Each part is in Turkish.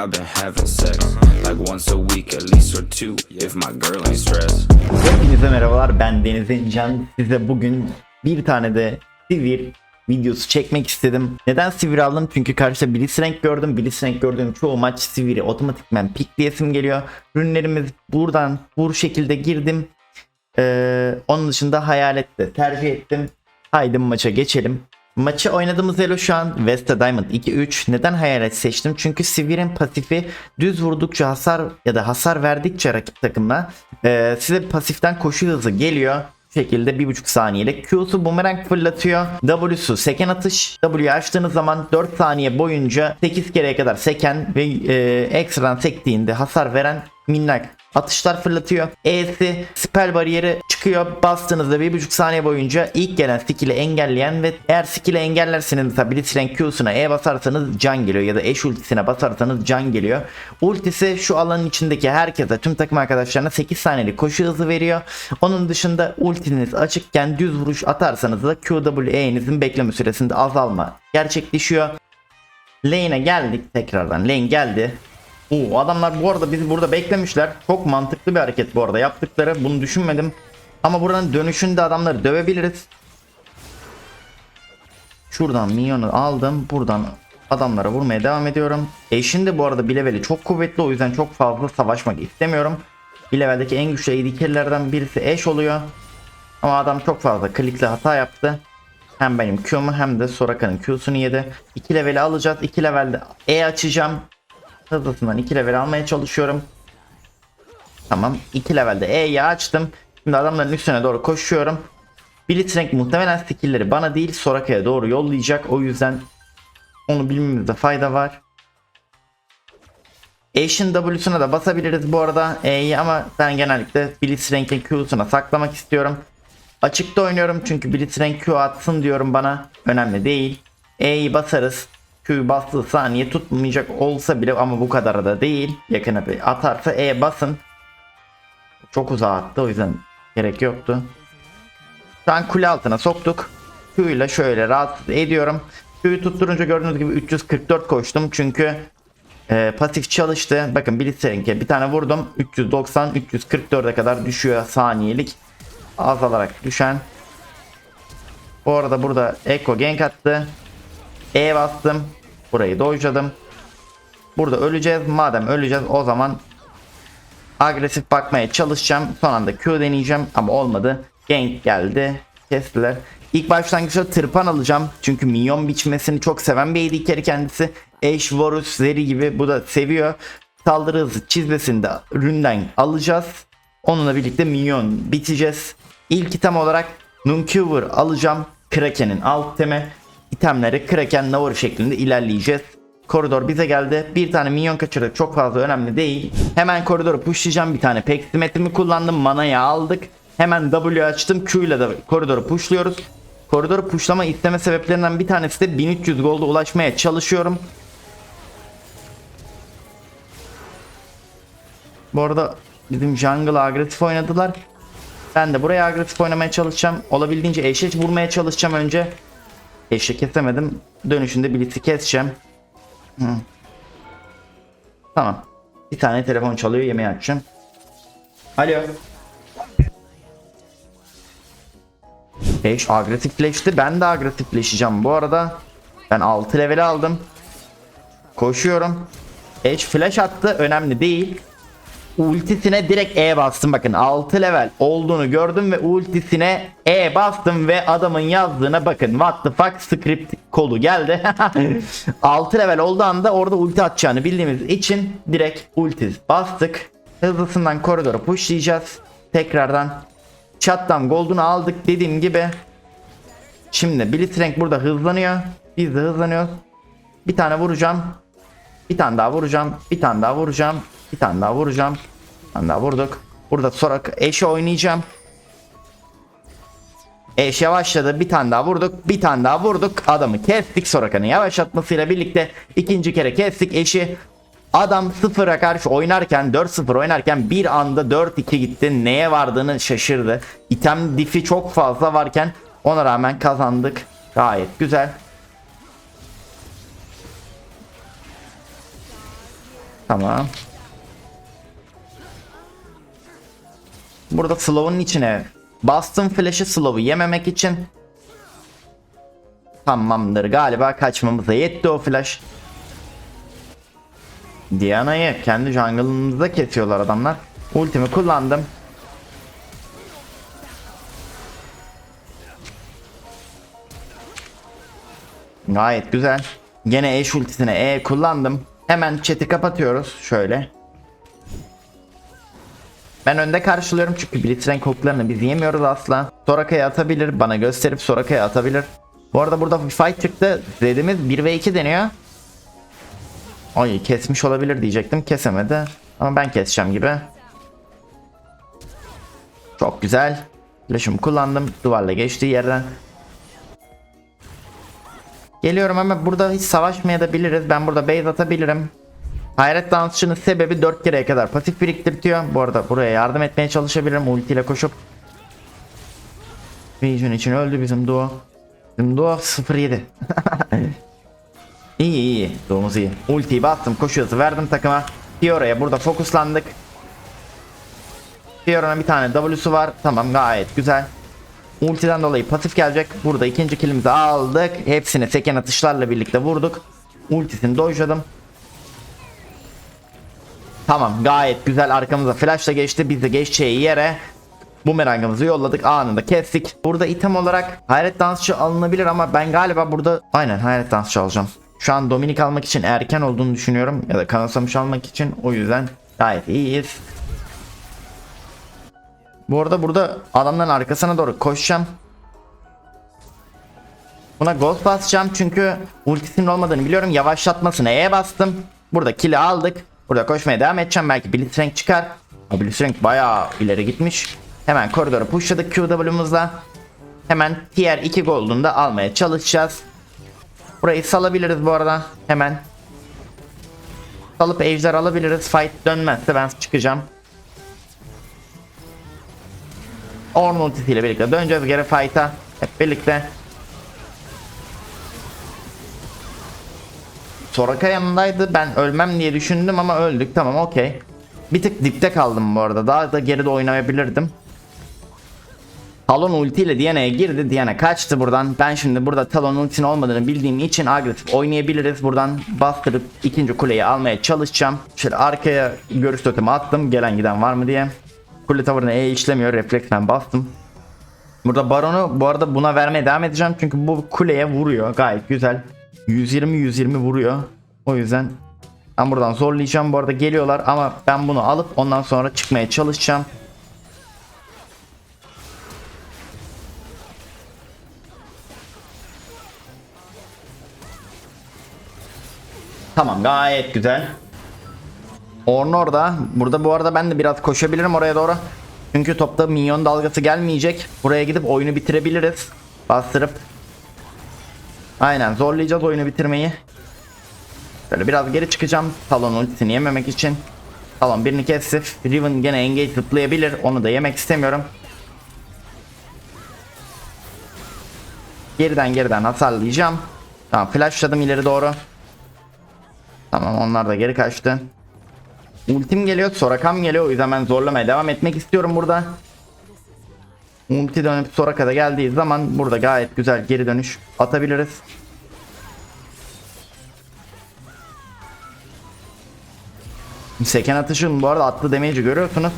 I've been having sex like once a week at least or two if my girl ain't stressed. Hepinize merhabalar ben Deniz Encan. Size bugün bir tane de Sivir videosu çekmek istedim. Neden Sivir aldım? Çünkü karşıda Blitzcrank gördüm. Blitzcrank gördüğüm çoğu maç Sivir'i otomatikmen pikleyesim geliyor. Ürünlerimiz buradan bu şekilde girdim. Ee, onun dışında hayalet de tercih ettim. Haydi maça geçelim. Maçı oynadığımız elo şu an Vesta Diamond 2-3. Neden hayalet seçtim? Çünkü Sivir'in pasifi düz vurdukça hasar ya da hasar verdikçe rakip takımına e, size pasiften koşu hızı geliyor. Şekilde 1.5 saniyelik. Q'su bumerang fırlatıyor. W'su seken atış. W'yu açtığınız zaman 4 saniye boyunca 8 kereye kadar seken ve e, ekstradan sektiğinde hasar veren minnak atışlar fırlatıyor. E'si spell bariyeri çıkıyor. Bastığınızda 1.5 saniye boyunca ilk gelen skill'i engelleyen ve eğer skill'i engellerseniz mesela Blitzcrank Q'suna E basarsanız can geliyor ya da Eş ultisine basarsanız can geliyor. Ultisi şu alanın içindeki herkese tüm takım arkadaşlarına 8 saniyelik koşu hızı veriyor. Onun dışında ultiniz açıkken düz vuruş atarsanız da QWE'nizin bekleme süresinde azalma gerçekleşiyor. Lane'e geldik tekrardan. Lane geldi. Oo, adamlar bu arada bizi burada beklemişler. Çok mantıklı bir hareket bu arada yaptıkları. Bunu düşünmedim. Ama buranın dönüşünde adamları dövebiliriz. Şuradan minyonu aldım. Buradan adamlara vurmaya devam ediyorum. Eşin de bu arada bir leveli çok kuvvetli. O yüzden çok fazla savaşmak istemiyorum. Bir leveldeki en güçlü AD birisi eş oluyor. Ama adam çok fazla klikle hata yaptı. Hem benim Q'mu hem de Soraka'nın Q'sunu yedi. 2 leveli alacağız. 2 levelde E açacağım. Hızlısından 2 level almaya çalışıyorum. Tamam. 2 levelde E'yi açtım. Şimdi adamların üstüne doğru koşuyorum. Blitzcrank muhtemelen skill'leri bana değil Soraka'ya doğru yollayacak. O yüzden onu bilmemizde fayda var. Ashe'in W'suna da basabiliriz bu arada E'yi ama ben genellikle Blitzcrank'in Q'suna saklamak istiyorum. Açıkta oynuyorum çünkü Blitzcrank Q atsın diyorum bana. Önemli değil. E'yi basarız. Q bastığı saniye tutmayacak olsa bile ama bu kadar da değil. Yakına bir atarsa E basın. Çok uzağa attı o yüzden gerek yoktu. Şu an kule altına soktuk. Q ile şöyle rahatsız ediyorum. Q'yu tutturunca gördüğünüz gibi 344 koştum çünkü e, pasif çalıştı. Bakın Blitzcrank'e bir tane vurdum. 390 344'e kadar düşüyor saniyelik. Azalarak düşen. Bu arada burada Echo gank attı. E bastım. Burayı dojladım. Burada öleceğiz. Madem öleceğiz o zaman agresif bakmaya çalışacağım. Son anda Q deneyeceğim ama olmadı. Gank geldi. Kestiler. İlk başlangıçta tırpan alacağım. Çünkü minyon biçmesini çok seven bir AD kendisi. Ash, Varus, Zeri gibi bu da seviyor. Saldırı hızı çizmesini de üründen alacağız. Onunla birlikte minyon biteceğiz. İlk item olarak Nuncover alacağım. Kraken'in alt teme itemleri Kraken Navar şeklinde ilerleyeceğiz. Koridor bize geldi. Bir tane minyon kaçırdık. Çok fazla önemli değil. Hemen koridoru pushlayacağım. Bir tane peksimetimi kullandım. Manayı aldık. Hemen W açtım. Q ile de koridoru pushluyoruz. Koridoru pushlama isteme sebeplerinden bir tanesi de 1300 gold'a ulaşmaya çalışıyorum. Bu arada bizim jungle agresif oynadılar. Ben de buraya agresif oynamaya çalışacağım. Olabildiğince eşeç vurmaya çalışacağım önce. Eşe kesemedim. Dönüşünde Blitz'i keseceğim. Hı. Tamam. Bir tane telefon çalıyor yemeği açacağım. Alo. Eş agresifleşti. Ben de agresifleşeceğim bu arada. Ben 6 level aldım. Koşuyorum. Eş flash attı. Önemli değil. Ultisine direkt E bastım. Bakın 6 level olduğunu gördüm ve ultisine E bastım ve adamın yazdığına bakın. What the fuck? Script kolu geldi. 6 level olduğu anda orada ulti atacağını bildiğimiz için direkt ulti bastık. Hızlısından koridoru pushlayacağız. Tekrardan Chat'tan gold'unu aldık. Dediğim gibi Şimdi Blitzcrank burada hızlanıyor. Biz de hızlanıyoruz. Bir tane vuracağım. Bir tane daha vuracağım. Bir tane daha vuracağım bir tane daha vuracağım. Bir tane daha vurduk. Burada sonra eşe oynayacağım. Eş yavaşladı. Bir tane daha vurduk. Bir tane daha vurduk. Adamı kestik. Sorakan'ın yavaşlatmasıyla birlikte ikinci kere kestik eşi. Adam sıfıra karşı oynarken 4-0 oynarken bir anda 4-2 gitti. Neye vardığını şaşırdı. İtem difi çok fazla varken ona rağmen kazandık. Gayet güzel. Tamam. Burada slow'un içine bastım flash'ı slow'u yememek için. Tamamdır galiba kaçmamıza yetti o flash. Diana'yı kendi jungle'ımızda kesiyorlar adamlar. Ultimi kullandım. Gayet güzel. Gene eş ultisine E kullandım. Hemen chat'i kapatıyoruz. Şöyle. Ben önde karşılıyorum çünkü Blitzcrank koklarını biz yemiyoruz asla. Soraka'ya atabilir. Bana gösterip Soraka'ya atabilir. Bu arada burada bir fight çıktı. Zed'imiz 1 ve 2 deniyor. Ay kesmiş olabilir diyecektim. Kesemedi. Ama ben keseceğim gibi. Çok güzel. Flash'ımı kullandım. Duvarla geçtiği yerden. Geliyorum ama burada hiç savaşmaya da biliriz. Ben burada base atabilirim. Hayret dansçının sebebi 4 kereye kadar pasif biriktirtiyor. Bu arada buraya yardım etmeye çalışabilirim ultiyle koşup. Vision için öldü bizim duo. Bizim duo 07. iyi iyi. Duomuz iyi. Ultiyi bastım koşu hızı verdim takıma. Fiora'ya burada fokuslandık. Fiora'nın bir tane W'su var. Tamam gayet güzel. Ultiden dolayı pasif gelecek. Burada ikinci kilimizi aldık. Hepsini seken atışlarla birlikte vurduk. Ultisini dojladım. Tamam gayet güzel arkamıza flashla geçti. Biz de geçeceği yere bumerangımızı yolladık anında kestik. Burada item olarak hayret dansçı alınabilir ama ben galiba burada aynen hayret dansçı alacağım. Şu an Dominik almak için erken olduğunu düşünüyorum ya da kanıtsamış almak için o yüzden gayet iyiyiz. Bu arada burada adamların arkasına doğru koşacağım. Buna ghost basacağım çünkü ultisinin olmadığını biliyorum. Yavaşlatmasına E'ye bastım. Burada kill'i aldık. Burada koşmaya devam edeceğim. Belki Blitzcrank çıkar. Ama Blitzcrank bayağı ileri gitmiş. Hemen koridoru pushladık QW'mızla. Hemen tier 2 gold'unu da almaya çalışacağız. Burayı salabiliriz bu arada. Hemen. Salıp ejder alabiliriz. Fight dönmezse ben çıkacağım. Orn ultisiyle birlikte döneceğiz geri fight'a. Hep birlikte. Soraka yanındaydı. Ben ölmem diye düşündüm ama öldük. Tamam okey. Bir tık dipte kaldım bu arada. Daha da geride oynayabilirdim. Talon ultiyle Diana'ya girdi. Diana kaçtı buradan. Ben şimdi burada Talon ultisinin olmadığını bildiğim için agresif oynayabiliriz. Buradan bastırıp ikinci kuleyi almaya çalışacağım. Şöyle arkaya görüş totemi attım. Gelen giden var mı diye. Kule tavırına E işlemiyor. Refleksle bastım. Burada baronu bu arada buna vermeye devam edeceğim. Çünkü bu kuleye vuruyor. Gayet güzel. 120-120 vuruyor. O yüzden ben buradan zorlayacağım. Bu arada geliyorlar ama ben bunu alıp ondan sonra çıkmaya çalışacağım. Tamam gayet güzel. Orn orada. Burada bu arada ben de biraz koşabilirim oraya doğru. Çünkü topta minyon dalgası gelmeyecek. Buraya gidip oyunu bitirebiliriz. Bastırıp. Aynen zorlayacağız oyunu bitirmeyi. Böyle biraz geri çıkacağım. Talon ultisini yememek için. Talon birini kesti. Riven gene engage zıplayabilir. Onu da yemek istemiyorum. Geriden geriden hasarlayacağım. Tamam flashladım ileri doğru. Tamam onlar da geri kaçtı. Ultim geliyor, Sorakam geliyor. O yüzden ben zorlamaya devam etmek istiyorum burada. Ulti dönüp Soraka'da geldiği zaman burada gayet güzel geri dönüş atabiliriz. Seken atışın bu arada attığı damage'i görüyorsunuz.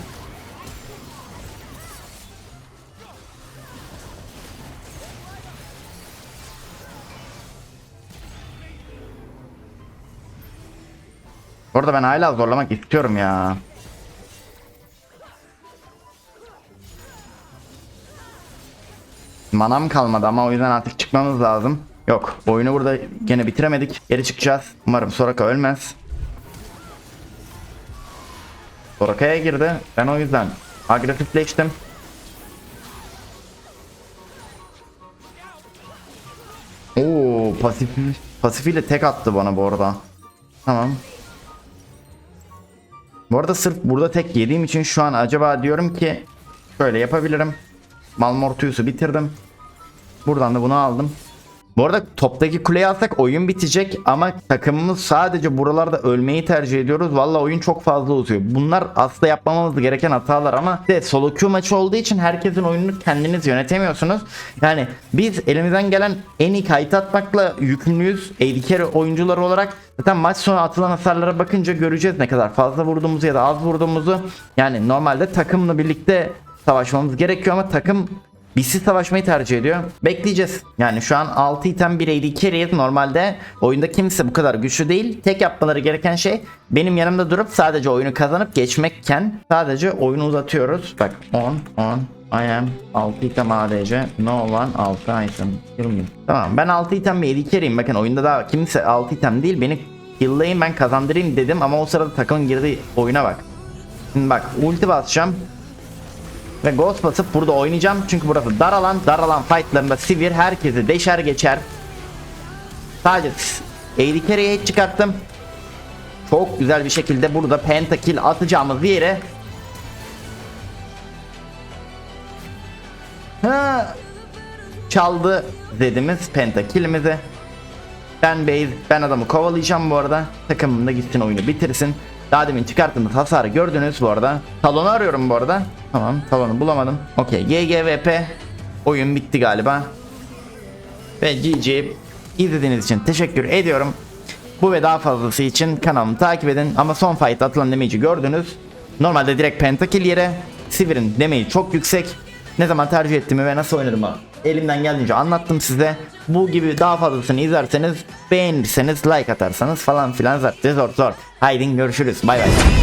Orada ben hala zorlamak istiyorum ya. Manam kalmadı ama o yüzden artık çıkmamız lazım. Yok oyunu burada gene bitiremedik. Geri çıkacağız. Umarım Soraka ölmez. Soraka'ya girdi. Ben o yüzden agresifleştim. Oo pasif pasifiyle tek attı bana bu arada. Tamam. Bu arada sırf burada tek yediğim için şu an acaba diyorum ki şöyle yapabilirim. Malmortius'u bitirdim. Buradan da bunu aldım. Bu arada toptaki kuleyi alsak oyun bitecek ama takımımız sadece buralarda ölmeyi tercih ediyoruz. Valla oyun çok fazla uzuyor. Bunlar aslında yapmamamız gereken hatalar ama işte solo queue maçı olduğu için herkesin oyununu kendiniz yönetemiyorsunuz. Yani biz elimizden gelen en iyi kayıt atmakla yükümlüyüz. AD oyuncuları olarak zaten maç sonu atılan hasarlara bakınca göreceğiz ne kadar fazla vurduğumuzu ya da az vurduğumuzu. Yani normalde takımla birlikte savaşmamız gerekiyor ama takım şey savaşmayı tercih ediyor. Bekleyeceğiz. Yani şu an 6 item bir AD carry'iz. Normalde oyunda kimse bu kadar güçlü değil. Tek yapmaları gereken şey benim yanımda durup sadece oyunu kazanıp geçmekken sadece oyunu uzatıyoruz. Bak 10 10 I am 6 item ADC No one 6 item me. Tamam ben 6 item bir AD carry'im. Bakın oyunda daha kimse 6 item değil. Beni kill'layın ben kazandırayım dedim ama o sırada takımın girdiği oyuna bak. Şimdi bak ulti basacağım. Ve Ghost basıp burada oynayacağım. Çünkü burası dar alan. Dar alan fightlarında Sivir herkesi deşer geçer. Sadece AD carry'e hiç çıkarttım. Çok güzel bir şekilde burada pentakill atacağımız yere Ha, çaldı dediğimiz pentakillimizi. Ben base, ben adamı kovalayacağım bu arada. Takımım da gitsin oyunu bitirsin. Daha demin çıkarttığımız hasarı gördünüz bu arada. Talonu arıyorum bu arada. Tamam talonu bulamadım. Okey GGVP. Oyun bitti galiba. Ve GG. İzlediğiniz için teşekkür ediyorum. Bu ve daha fazlası için kanalımı takip edin. Ama son fight atılan damage'i gördünüz. Normalde direkt pentakill yere. Sivir'in damage'i çok yüksek. Ne zaman tercih ettiğimi ve nasıl oynadığımı elimden geldiğince anlattım size. Bu gibi daha fazlasını izlerseniz, beğenirseniz, like atarsanız falan filan zaten zor zor. Haydi görüşürüz. Bay bay.